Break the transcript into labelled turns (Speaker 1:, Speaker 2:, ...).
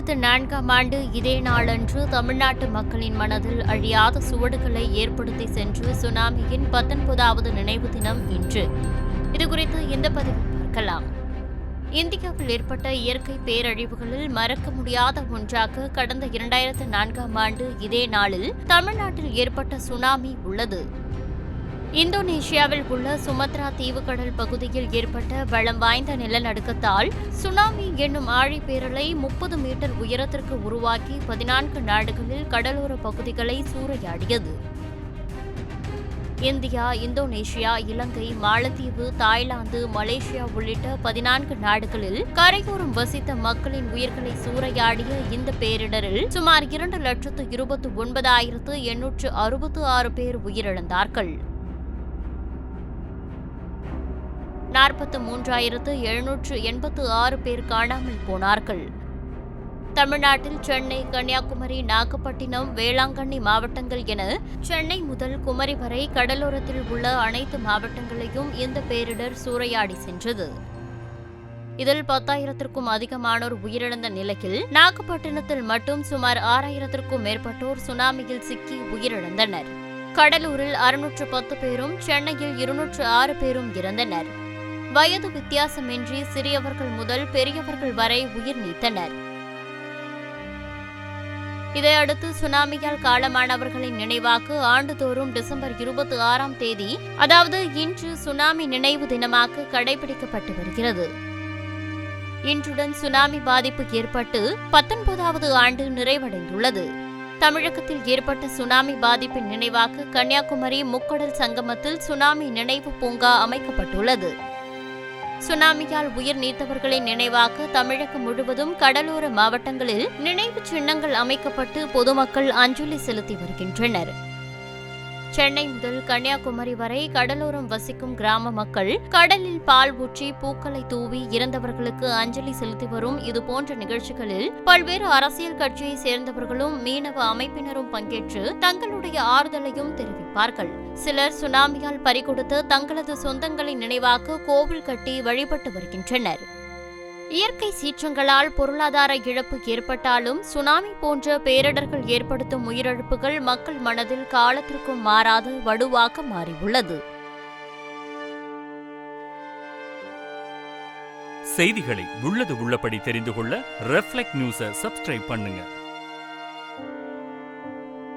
Speaker 1: நான்காம் ஆண்டு இதே நாளன்று தமிழ்நாட்டு மக்களின் மனதில் அழியாத சுவடுகளை ஏற்படுத்தி சென்று சுனாமியின் பத்தொன்பதாவது நினைவு தினம் இன்று. இதுகுறித்து இந்த பதிவில் பார்க்கலாம். இந்தியாவில் ஏற்பட்ட இயற்கை பேரழிவுகளில் மறக்க முடியாத ஒன்றாக கடந்த இரண்டாயிரத்து நான்காம் ஆண்டு இதே நாளில் தமிழ்நாட்டில் ஏற்பட்ட சுனாமி உள்ளது. இந்தோனேஷியாவில் உள்ள சுமத்ரா தீவுக்கடல் பகுதியில் ஏற்பட்ட வளம் வாய்ந்த நிலநடுக்கத்தால் சுனாமி என்னும் ஆழிப்பேரலை முப்பது மீட்டர் உயரத்திற்கு உருவாக்கி பதினான்கு நாடுகளில் கடலோர பகுதிகளை சூறையாடியது. இந்தியா இந்தோனேஷியா இலங்கை மாலத்தீவு தாய்லாந்து மலேசியா உள்ளிட்ட பதினான்கு நாடுகளில் கரையோரம் வசித்த மக்களின் உயிர்களை சூறையாடிய இந்த பேரிடரில் சுமார் இரண்டு லட்சத்து இருபத்தி ஒன்பதாயிரத்து எண்ணூற்று அறுபத்து ஆறு பேர் உயிரிழந்தார்கள். நாற்பத்து மூன்றாயிரத்து எழுநூற்று எண்பத்து ஆறு பேர் காணாமல் போனார்கள். தமிழ்நாட்டில் சென்னை கன்னியாகுமரி நாகப்பட்டினம் வேளாங்கண்ணி மாவட்டங்கள் என சென்னை முதல் குமரி வரை கடலோரத்தில் உள்ள அனைத்து மாவட்டங்களையும் இந்த பேரிடர் சூறையாடி சென்றது. இதில் பத்தாயிரத்திற்கும் அதிகமானோர் உயிரிழந்த நிலையில் நாகப்பட்டினத்தில் மட்டும் சுமார் ஆறாயிரத்திற்கும் மேற்பட்டோர் சுனாமியில் சிக்கி உயிரிழந்தனர். கடலூரில் அறுநூற்று பத்து பேரும் சென்னையில் இருநூற்று ஆறு பேரும் இறந்தனர். வயது வித்தியாசமின்றி சிறியவர்கள் முதல் பெரியவர்கள் வரை உயிர் நீத்தனர். இதையடுத்து சுனாமியால் காலமானவர்களின் நினைவாக ஆண்டுதோறும் டிசம்பர் இருபத்தி ஆறாம் தேதி அதாவது இன்று சுனாமி நினைவு தினமாக கடைபிடிக்கப்பட்டு வருகிறது. இன்றுடன் சுனாமி பாதிப்பு ஏற்பட்டு பத்தொன்பதாவது ஆண்டு நிறைவடைந்துள்ளது. தமிழகத்தில் ஏற்பட்ட சுனாமி பாதிப்பின் நினைவாக கன்னியாகுமரி முக்கடல் சங்கமத்தில் சுனாமி நினைவு பூங்கா அமைக்கப்பட்டுள்ளது. சுனாமியால் உயிர் நீத்தவர்களின் நினைவாக தமிழகம் முழுவதும் கடலோர மாவட்டங்களில் நினைவு சின்னங்கள் அமைக்கப்பட்டு பொதுமக்கள் அஞ்சலி செலுத்தி வருகின்றனர். சென்னை முதல் கன்னியாகுமரி வரை கடலோரம் வசிக்கும் கிராம மக்கள் கடலில் பால் ஊற்றி பூக்களை தூவி இறந்தவர்களுக்கு அஞ்சலி செலுத்தி வரும் இதுபோன்ற நிகழ்ச்சிகளில் பல்வேறு அரசியல் கட்சியை சேர்ந்தவர்களும் மீனவ அமைப்பினரும் பங்கேற்று தங்களுடைய ஆறுதலையும் தெரிவிப்பார்கள். சிலர் சுனாமியால் பறிகொடுத்து தங்களது சொந்தங்களை நினைவாக கோவில் கட்டி வழிபட்டு வருகின்றனர். இயற்கை சீற்றங்களால் பொருளாதார இழப்பு ஏற்பட்டாலும் சுனாமி போன்ற பேரிடர்கள் ஏற்படுத்தும் உயிரிழப்புகள் மக்கள் மனதில் காலத்திற்கும் மாறாது வடுவாக மாறியுள்ளது.
Speaker 2: செய்திகளை உள்ளது உள்ளபடி தெரிந்து கொள்ள ரெஃப்ளெக்ட் நியூஸை சப்ஸ்கிரைப் பண்ணுங்க.